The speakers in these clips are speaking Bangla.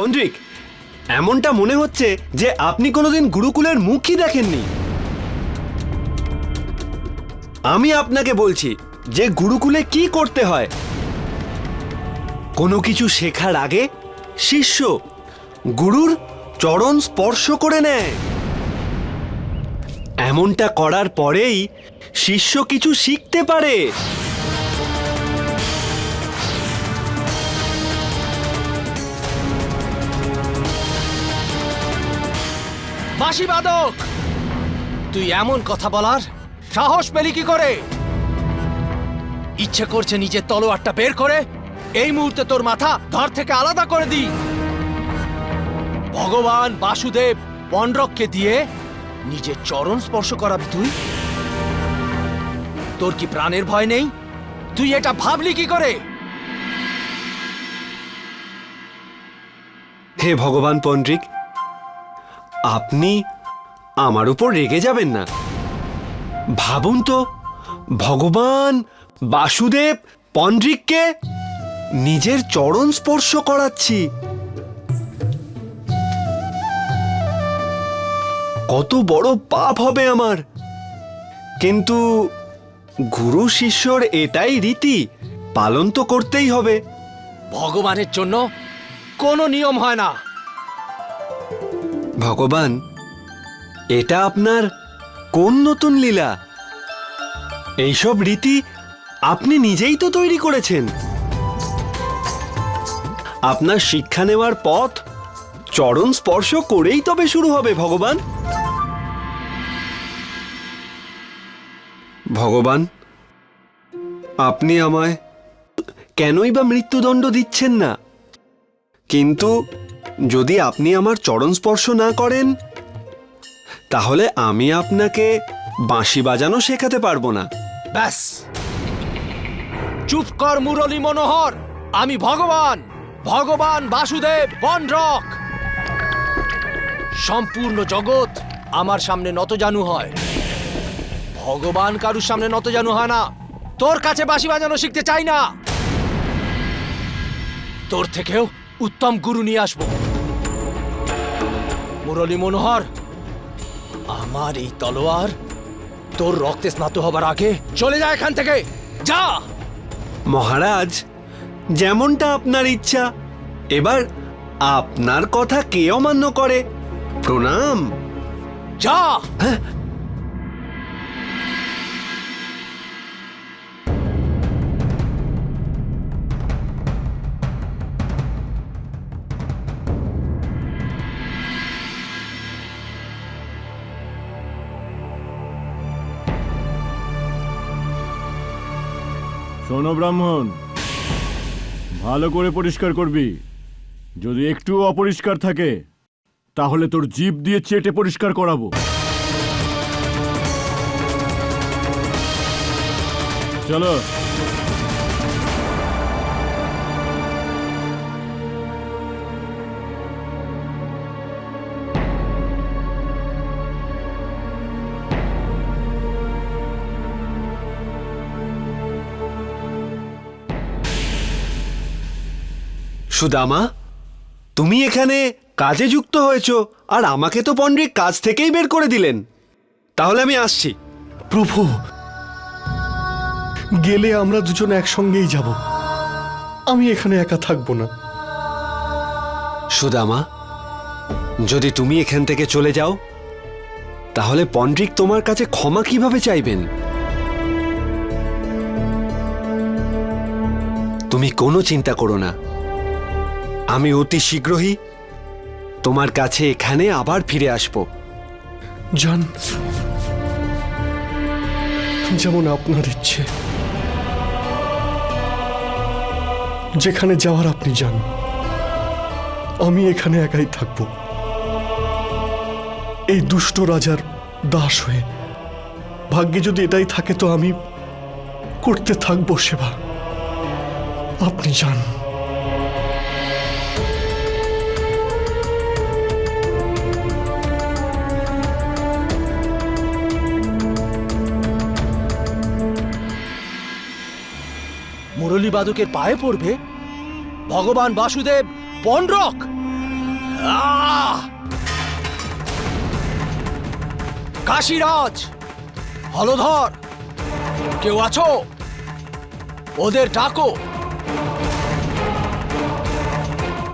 পন্ডিক, এমনটা মনে হচ্ছে যে আপনি কোনোদিন গুরুকুলের মুখই দেখেননি। আমি আপনাকে বলছি যে গুরুকুলে কি করতে হয়। কোনো কিছু শেখার আগে শিষ্য গুরুর চরণ স্পর্শ করে নেয়। এমনটা করার পরেই শিষ্য কিছু শিখতে পারে। বাঁশি বাদক। তুই এমন কথা বলার? সাহস পেলি কি করে? ইচ্ছে করছে নিজের তলোয়ারটা বের করে, এই মুহূর্তে তোর মাথা ধর থেকে আলাদা করে দি ভগবান বাসুদেব পণ্ডরককে দিয়ে নিজের চরণ স্পর্শ করাবি তুই? তোর কি প্রাণের ভয় নেই? তুই এটা ভাবলি কি করে? হে ভগবান পন্ডিক আপনি আমার উপর রেগে যাবেন না। ভাবুন তো, ভগবান বাসুদেব পন্ডিককে নিজের চরণ স্পর্শ করাচ্ছি। কত বড় পাপ হবে আমার। কিন্তু গুরু শিষ্যর এটাই রীতি, পালন তো করতেই হবে। ভগবানের জন্য কোনো নিয়ম হয় না। ভগবান, এটা আপনার কোন নতুন লীলা? এইসব রীতি আপনি নিজেই তো তৈরি করেছেন। আপনার শিক্ষা নেওয়ার পথ চরণ স্পর্শ করেই তবে শুরু হবে, ভগবান। ভগবান, আপনি আমায় কেনই বা মৃত্যুদণ্ড দিচ্ছেন না। কিন্তু যদি আপনি আমার চরণ স্পর্শ না করেন, তাহলে আমি আপনাকে বাঁশি বাজানো শেখাতে পারব না। ব্যাস। চুপ কর মুরলী মনোহর। আমি ভগবান। ভগবান বাসুদেব বনরক সম্পূর্ণ জগৎ আমার সামনে নত নতজানু হয়। ভগবান কারুর সামনে নত নতজানু হয় না। তোর কাছে বাঁশি বাজানো শিখতে চাই না। তোর থেকেও উত্তম গুরু নিয়ে আসব। মুরলী মনোহর আমার এই তলোয়ার তোর রক্তে স্নাত হবার আগে চলে যায় এখান থেকে যা। মহারাজ যেমনটা আপনার ইচ্ছা। এবার আপনার কথা কে অমান্য করে? প্রণাম। যা। শোনো ব্রাহ্মণ। ভালো করে পরিষ্কার করবি। যদি একটু অপরিষ্কার থাকে, তাহলে তোর জিভ দিয়ে চেটে পরিষ্কার করাবো। চলো। সুদামা তুমি এখানে কাজে যুক্ত হয়েছো আর আমাকে তো পণ্ডিত কাজ থেকেই বের করে দিলেন। তাহলে আমি আসছি। প্রভু গেলে আমরা দুজন একসঙ্গেই যাব। আমি এখানে একা থাকব না। সুদামা যদি তুমি এখান থেকে চলে যাও তাহলে পন্ডিক তোমার কাছে ক্ষমা কীভাবে চাইবেন? তুমি কোনো চিন্তা করো না। আমি অতি শীঘ্রই তোমার কাছে এখানে আবার ফিরে আসব। যান যেমন আপনার ইচ্ছে। যেখানে যাওয়ার আপনি যান, আমি এখানে একাই থাকব। এই দুষ্ট রাজার দাস হয়ে, ভাগ্যে যদি এটাই থাকে তো আমি করতে থাকব, সেবা। আপনি যান। বাদকের পায়ে পড়বে? ভগবান বাসুদেব বনরক আহ! কাশীরাজ হলধর কেউ আছো? ওদের ডাকো।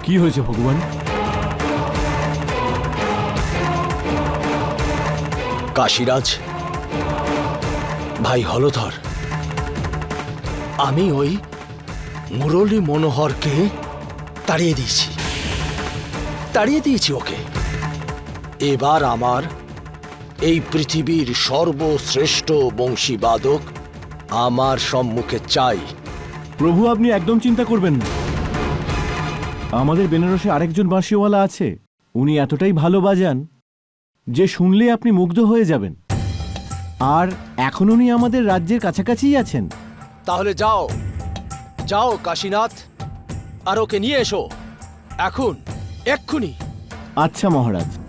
কি হয়েছে ভগবান? কাশীরাজ ভাই হলধর আমি ওই মুরলী মনোহরকে তাড়িয়ে দিয়েছি। তাড়িয়ে দিয়েছি ওকে। এবার আমার এই পৃথিবীর সর্বশ্রেষ্ঠ বংশীবাদক আমার সম্মুখে চাই। প্রভু আপনি একদম চিন্তা করবেন না। আমাদের বেনারসে আরেকজন বাঁশিওয়ালা আছে। উনি এতটাই ভালো বাজান যে শুনলে আপনি মুগ্ধ হয়ে যাবেন। আর এখন উনি আমাদের রাজ্যের কাছাকাছিই আছেন। তাহলে যাও। যাও কাশীনাথ। আর ওকে নিয়ে এসো। এখন এক্ষুনি। আচ্ছা মহারাজ।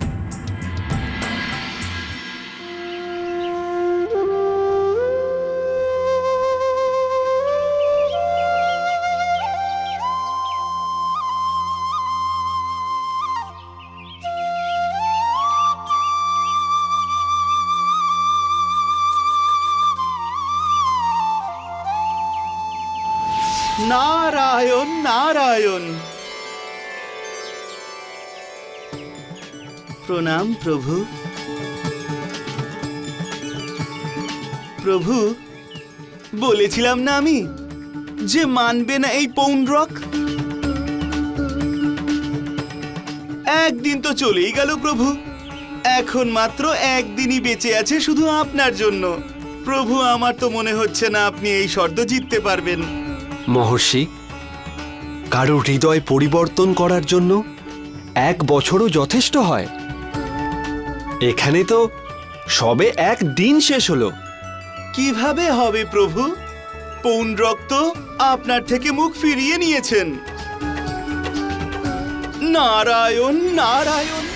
নারায়ণ নারায়ণ। প্রণাম প্রভু। প্রভু, বলেছিলাম না আমি যে মানবে না এই পৌন্ড্রক একদিন তো চলেই গেল প্রভু। এখন মাত্র একদিনই বেঁচে আছে শুধু আপনার জন্য। প্রভু, আমার তো মনে হচ্ছে না আপনি এই শর্ত জিততে পারবেন। মহর্ষি কারও হৃদয় পরিবর্তন করার জন্য এক বছরও যথেষ্ট হয়। এখানে তো সবে এক দিন শেষ হলো। কীভাবে হবে প্রভু? পৌন্ড্রক তো আপনার থেকে মুখ ফিরিয়ে নিয়েছেন। নারায়ণ নারায়ণ।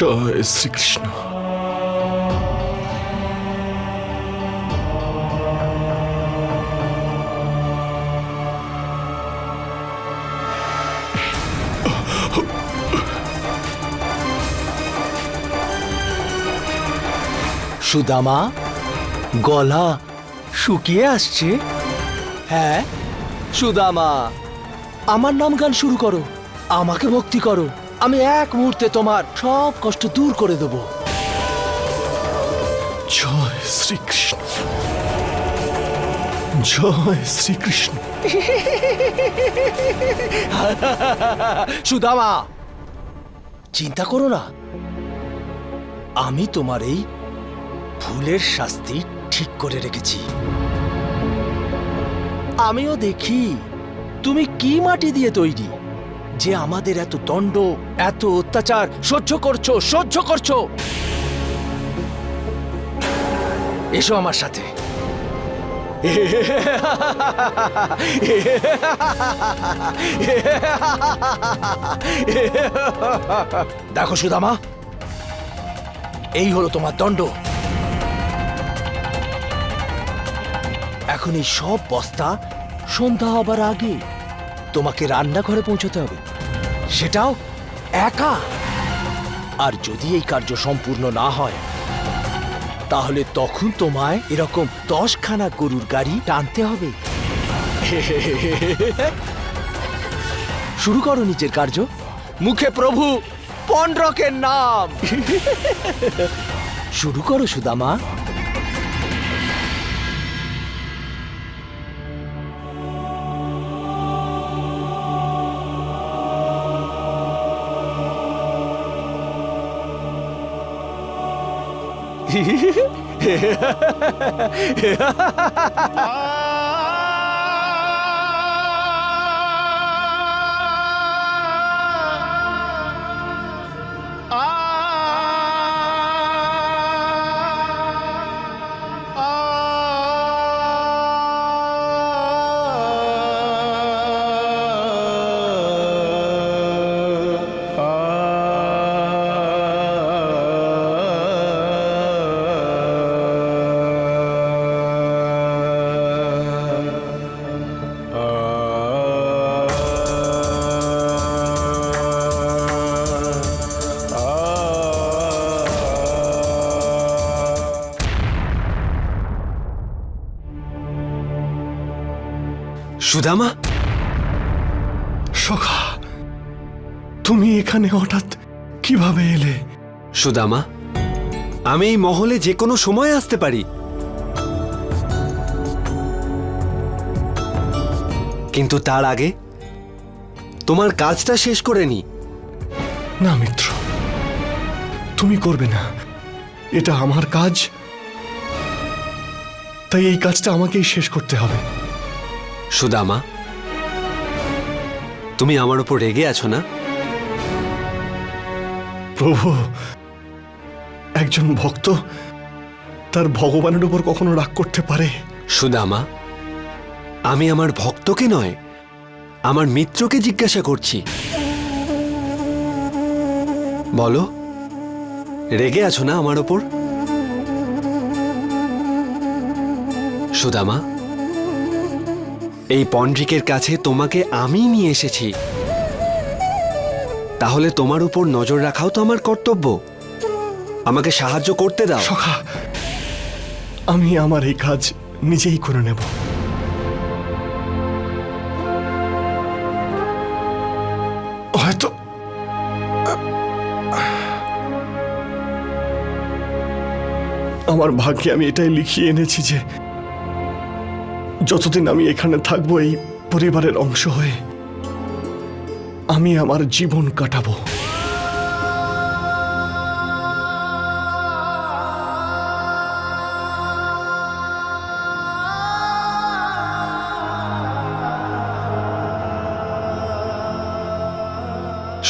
জয় শ্রীকৃষ্ণ। সুদামা, গলা শুকিয়ে আসছে। হ্যাঁ সুদামা, আমার নাম গান শুরু করো, আমাকে ভক্তি করো। আমি এক মুহূর্তে তোমার সব কষ্ট দূর করে দেব। জয় শ্রীকৃষ্ণ। জয় শ্রীকৃষ্ণ। সুদামা চিন্তা করো না। আমি তোমার এই ভুলের শাস্তি ঠিক করে রেখেছি। আমিও দেখি তুমি কি মাটি দিয়ে তৈরি। যে আমাদের এত দণ্ড, এত অত্যাচার, সহ্য করছ সহ্য করছ। এসো আমার সাথে। দেখো সুদামা, এই হলো তোমার দণ্ড। এখন এই সব বস্তা সন্ধ্যা হবার আগে তোমাকে রান্নাঘরে পৌঁছতে হবে। সেটাও একা? আর যদি এই কার্য সম্পূর্ণ না হয় তাহলে তখন তোমায় এরকম দশখানা গরুর গাড়ি টানতে হবে। শুরু করো নিজের কার্য। মুখে প্রভু পন্ড্রকের নাম। শুরু করো সুদামা। 아. সুদামা? সখা তুমি এখানে হঠাৎ কীভাবে এলে? সুদামা আমি এই মহলে যে কোনো সময় আসতে পারি। কিন্তু তার আগে তোমার কাজটা শেষ করে নি। না মিত্র তুমি করবে না। এটা আমার কাজ। তাই এই কাজটা আমাকেই শেষ করতে হবে। সুদামা তুমি আমার উপর রেগে আছো না? প্রভু একজন ভক্ত তার ভগবানের উপর কখনো রাগ করতে পারে। সুদামা আমি আমার ভক্তকে নয় আমার মিত্রকে জিজ্ঞাসা করছি। বলো রেগে আছো না আমার ওপর সুদামা এই পন্ড্রিকের কাছে তোমাকে আমি নিয়ে এসেছি। তাহলে তোমার উপর নজর রাখাও তো আমার কর্তব্য। আমাকে সাহায্য করতে দাও। সখা, আমি আমার এই কাজ নিজেই করে নেব। হয়তো, আমার ভাগ্যে আমি এটাই লিখিয়ে এনেছি যে যতদিন আমি এখানে থাকব, এই পরিবারের অংশ হয়ে আমি আমার জীবন কাটাবো।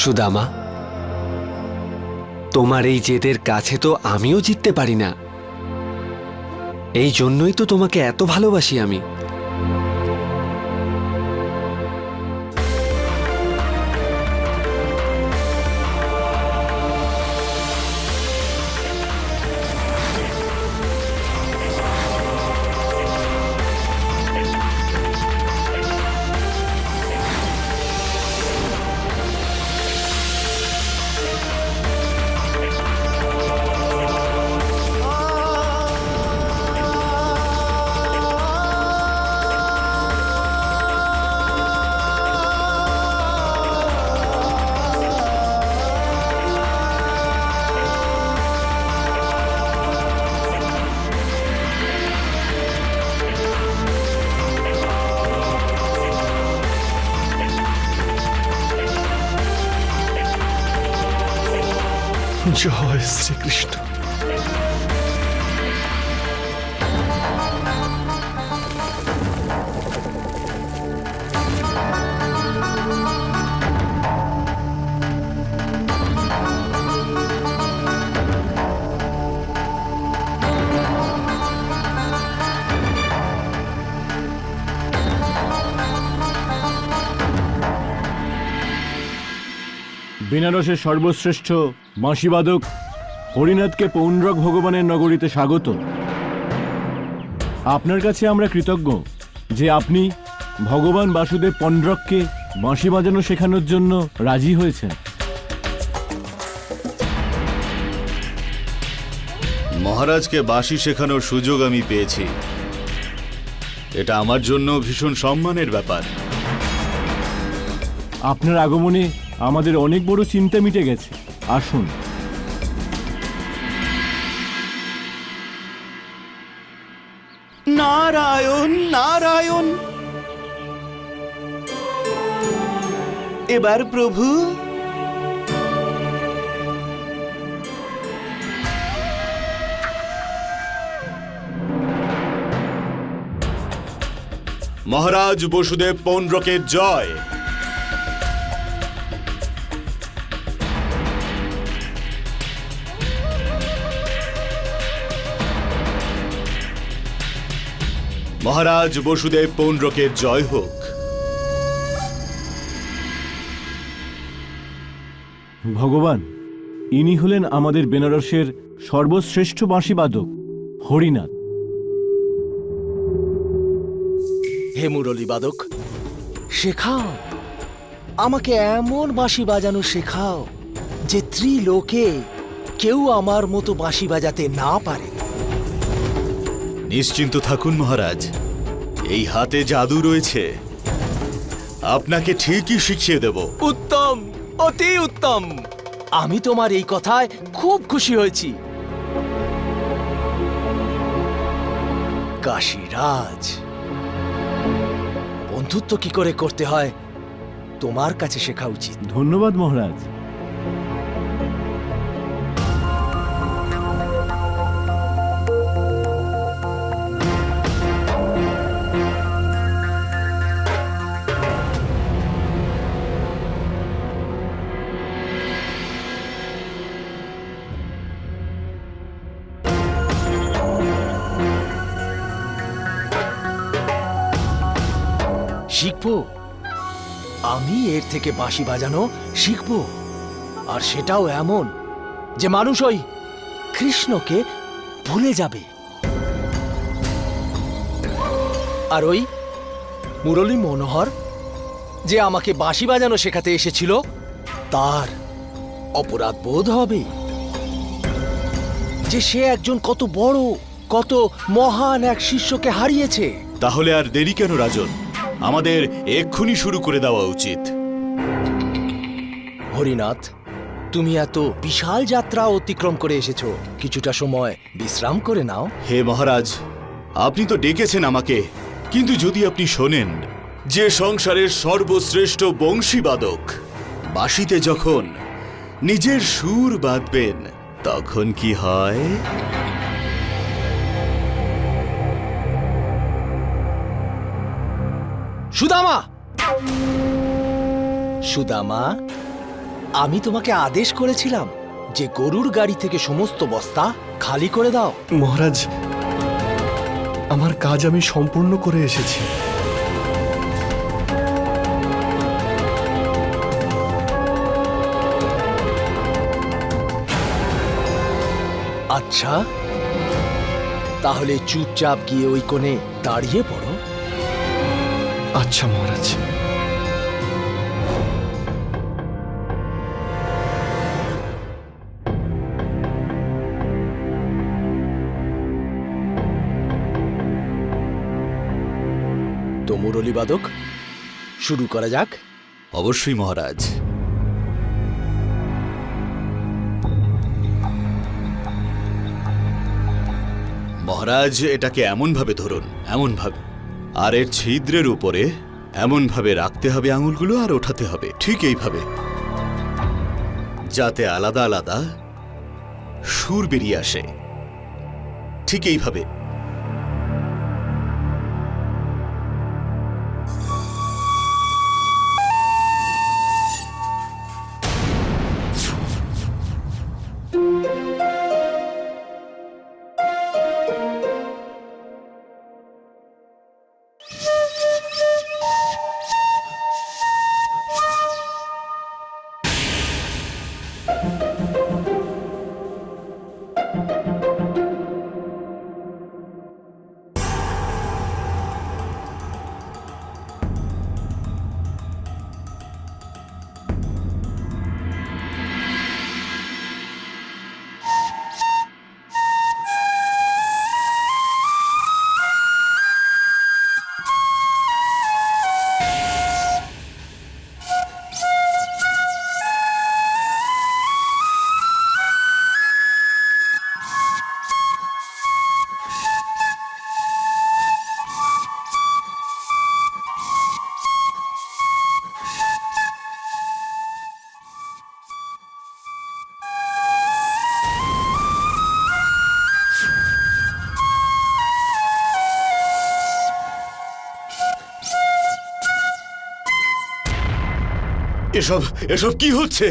সুদামা, তোমার এই জেদের কাছে তো আমিও জিততে পারি না। এই জন্যই তো তোমাকে এত ভালোবাসি আমি। Bye. জয় শ্রীকৃষ্ণ বেনারসের সর্বশ্রেষ্ঠ বাঁশিবাদক হরিনাথকে পৌণ্ড্রক ভগবানের নগরীতে স্বাগত। আপনার কাছে আমরা কৃতজ্ঞ যে আপনি ভগবান বাসুদেব পণ্ড্রককে বাঁশি বাজানো শেখানোর জন্য রাজি হয়েছেন। মহারাজকে বাঁশি শেখানোর সুযোগ আমি পেয়েছি। এটা আমার জন্য ভীষণ সম্মানের ব্যাপার। আপনার আগমনে আমাদের অনেক বড় চিন্তা মিটে গেছে। আসুন। নারায়ণ নারায়ণ। এবার প্রভু। মহারাজ বসুদেব পৌন্ড্রকের জয়। মহারাজ বসুদেব পৌণ্ড্রকের জয় হোক। ভগবান ইনি হলেন আমাদের বেনারসের সর্বশ্রেষ্ঠ বাঁশিবাদক হরিনাথ। হে মুরলী বাদক শেখাও। আমাকে এমন বাঁশি বাজানো শেখাও যে ত্রিলোকে কেউ আমার মতো বাঁশি বাজাতে না পারে। নিশ্চিন্ত থাকুন মহারাজ। এই হাতে জাদু রয়েছে। আপনাকে ঠিকই শিখিয়ে দেব। উত্তম! অতি উত্তম! আমি তোমার এই কথায় খুব খুশি হয়েছি। কাশীরাজ! বন্ধুত্ব কি করে করতে হয় তোমার কাছে শেখা উচিত। ধন্যবাদ মহারাজ। থেকে বাঁশি বাজানো শিখব। আর সেটাও এমন যে মানুষ ওই কৃষ্ণকে ভুলে যাবে। আর ওই মুরলী মনোহর যে আমাকে বাঁশি বাজানো শেখাতে এসেছিল, তার অপরাধ বোধ হবে। যে সে একজন কত বড়, কত মহান এক শিষ্যকে হারিয়েছে। তাহলে আর দেরি কেন, রাজন? আমাদের এক্ষুনি শুরু করে দেওয়া উচিত। হরিনাথ তুমি এত বিশাল যাত্রা অতিক্রম করে এসেছ। কিছুটা সময় বিশ্রাম করে নাও। হে মহারাজ আপনি তো ডেকেছেন আমাকে। কিন্তু যদি আপনি শোনেন যে সংসারের সর্বশ্রেষ্ঠ বংশীবাদক বাঁশিতে যখন নিজের সুর বাঁধবেন তখন কি হয়? সুদামা! সুদামা? আমি তোমাকে আদেশ করেছিলাম যে গরুর গাড়ি থেকে সমস্ত বস্তা খালি করে দাও। মহারাজ আমার কাজ আমি সম্পূর্ণ করে এসেছি। আচ্ছা তাহলে চুপচাপ গিয়ে ওই কোণে দাঁড়িয়ে পড়ো। আচ্ছা মহারাজ। তো বাদক শুরু করা যাক। অবশ্যই মহারাজ। মহারাজ, এটাকে এমন ভাবে ধরুন এমন ভাবে আর এর ছিদ্রের উপরে এমন ভাবে রাখতে হবে আঙুলগুলো আর ওঠাতে হবে, ঠিক এইভাবে। যাতে আলাদা আলাদা সুর বেরিয়ে আসে। ঠিক এইভাবে। এসব এসব কি হচ্ছে?